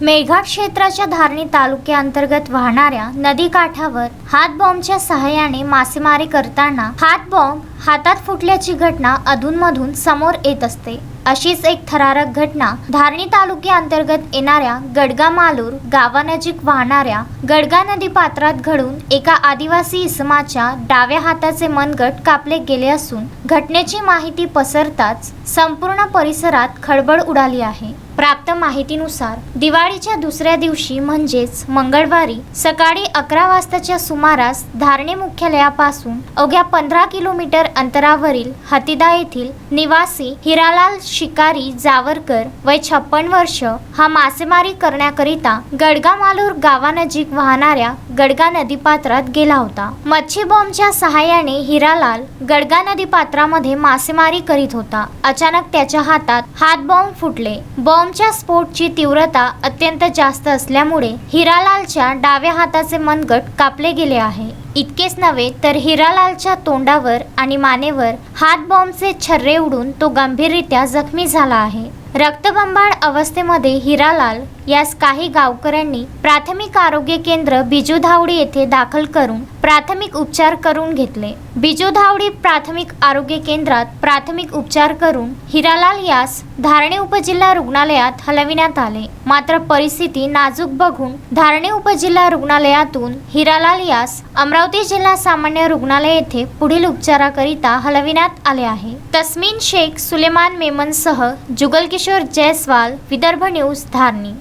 मेळघाट क्षेत्राच्या धारणी तालुक्याअंतर्गत वाहणाऱ्या नदीकाठावर हातबॉम्बच्या सहाय्याने मासेमारी करताना हातबॉम्ब हातात फुटल्याची घटना अधूनमधून समोर येत असते. अशीच एक थरारक घटना धारणी तालुक्याअंतर्गत येणाऱ्या गडगा मालूर गावानजीक वाहणाऱ्या गडगा नदी पात्रात घडून एका आदिवासी इसमाच्या डाव्या हाताचे मनगट कापले गेले असून घटनेची माहिती पसरताच संपूर्ण परिसरात खळबळ उडाली आहे. प्राप्त माहितीनुसार दिवाळीच्या दुसऱ्या दिवशी म्हणजेच मंगळवारी सकाळी अकरा वाजताच्या सुमारास धारणे मुख्यालयापासून अवघ्या पंधरा किलोमीटर अंतरावरील हतिदा येथील निवासी हिरालाल शिकारी जावरकर वय छप्पन वर्ष हा मासेमारी करण्याकरिता गडगा मालूर गावानजीक वाहणाऱ्या गडगा नदीपात्रात गेला होता. मच्छी बॉम्बच्या सहाय्याने हिरालाल गडगा नदी पात्रामध्ये मासेमारी करीत होता. अचानक त्याच्या हातात हात बॉम्ब फुटले. बॉम्बच्या स्फोटची तीव्रता अत्यंत जास्त असल्यामुळे हिरालालच्या डाव्या हाताचे मनगट कापले गेले आहे. इतकेच नव्हे तर हिरालालच्या तोंडावर आणि मानेवर हात बॉम्बचे छर्रे उडून तो गंभीररित्या जखमी झाला आहे. रक्तबंबाळ अवस्थेमध्ये हिरालाल यास काही गावकऱ्यांनी प्राथमिक आरोग्य केंद्र बिजूधावडी येथे दाखल करून प्राथमिक उपचार करून घेतले. बिजूधावडी प्राथमिक आरोग्य केंद्रात प्राथमिक उपचार करून हिरालाल यास धारणे उपजिल्हा रुग्णालयात हलविण्यात आले. मात्र परिस्थिती नाजूक बघून धारणे उपजिल्हा रुग्णालयातून हिरालाल यास अमरावती जिल्हा सामान्य रुग्णालय येथे पुढील उपचाराकरिता हलविण्यात आले आहे. तस्मीन शेख सुलेमान मेमनसह जुगलकिशोर जयस्वाल विदर्भ न्यूज धारणी.